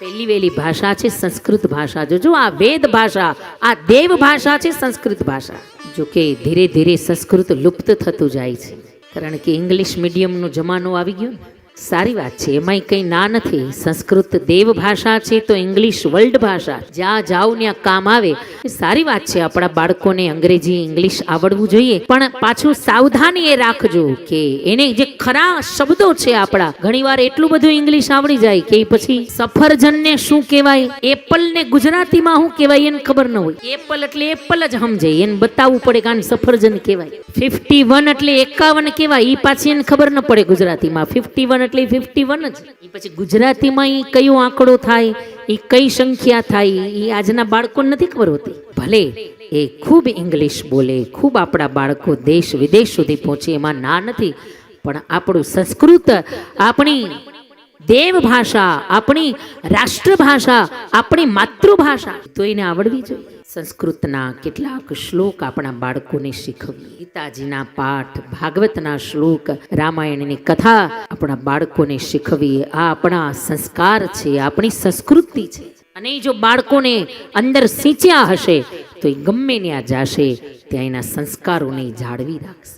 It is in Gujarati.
પહેલી વેલી ભાષા છે સંસ્કૃત ભાષા. જોજો, આ વેદ ભાષા, આ દેવ ભાષા છે સંસ્કૃત ભાષા. જો કે ધીરે ધીરે સંસ્કૃત લુપ્ત થતું જાય છે. કારણ કે ઇંગ્લિશ મીડિયમનો જમાનો આવી ગયો ને સારી વાત છે, એમાંય કંઈ ના નથી. સંસ્કૃત દેવ ભાષા છે, તો ઇંગ્લિશ વર્લ્ડ ભાષા. જ્યાં જાઓ, ત્યાં કામ આવે. એ સારી વાત છે, આપણા બાળકોને અંગ્રેજી, ઇંગ્લિશ આવડવું જોઈએ. પણ પાછું સાવધાની એ રાખજો કે એને જે ખરા શબ્દો છે આપણા, ઘણીવાર એટલું બધું ઇંગ્લિશ આવડી જાય કે પછી સફરજનને શું કહેવાય? એપલ ને ગુજરાતીમાં શું કહેવાય એને ખબર ન હોય. એપલ એટલે એપલ જ સમજે. એને બતાવવું પડે કે આને સફરજન કહેવાય. ફિફ્ટી વન એટલે એકાવન કહેવાય. એ પાછી એને ખબર ન પડે ગુજરાતીમાં. ફિફ્ટી વન એટલે ફિફ્ટી વન જ પછી ગુજરાતીમાં એ કયો આંકડો થાય એ કઈ સંખ્યા થાય એ આજના બાળકોને નથી ખબર હોતી. ભલે એ ખૂબ ઇંગ્લિશ બોલે, ખૂબ આપણા બાળકો દેશ વિદેશ સુધી પહોંચે, એમાં ના નથી, પણ આપણું સંસ્કૃત આપણી દેવ ભાષા આપણી રાષ્ટ્રભાષા, આપણી માતૃભાષા. તો એને આવડવી જોઈએ. સંસ્કૃતના કેટલાક શ્લોક આપણા બાળકોને શીખવીએ. ગીતાજીના પાઠ, ભાગવતના શ્લોક, રામાયણની કથા આપણા બાળકોને શીખવીએ. આ આપણા સંસ્કાર છે, આપણી સંસ્કૃતિ છે. અને જો બાળકોને અંદર સિંચ્યા હશે, તો એ ગમે ત્યાં જશે, ત્યાં એના સંસ્કારોને જાળવી રાખશે.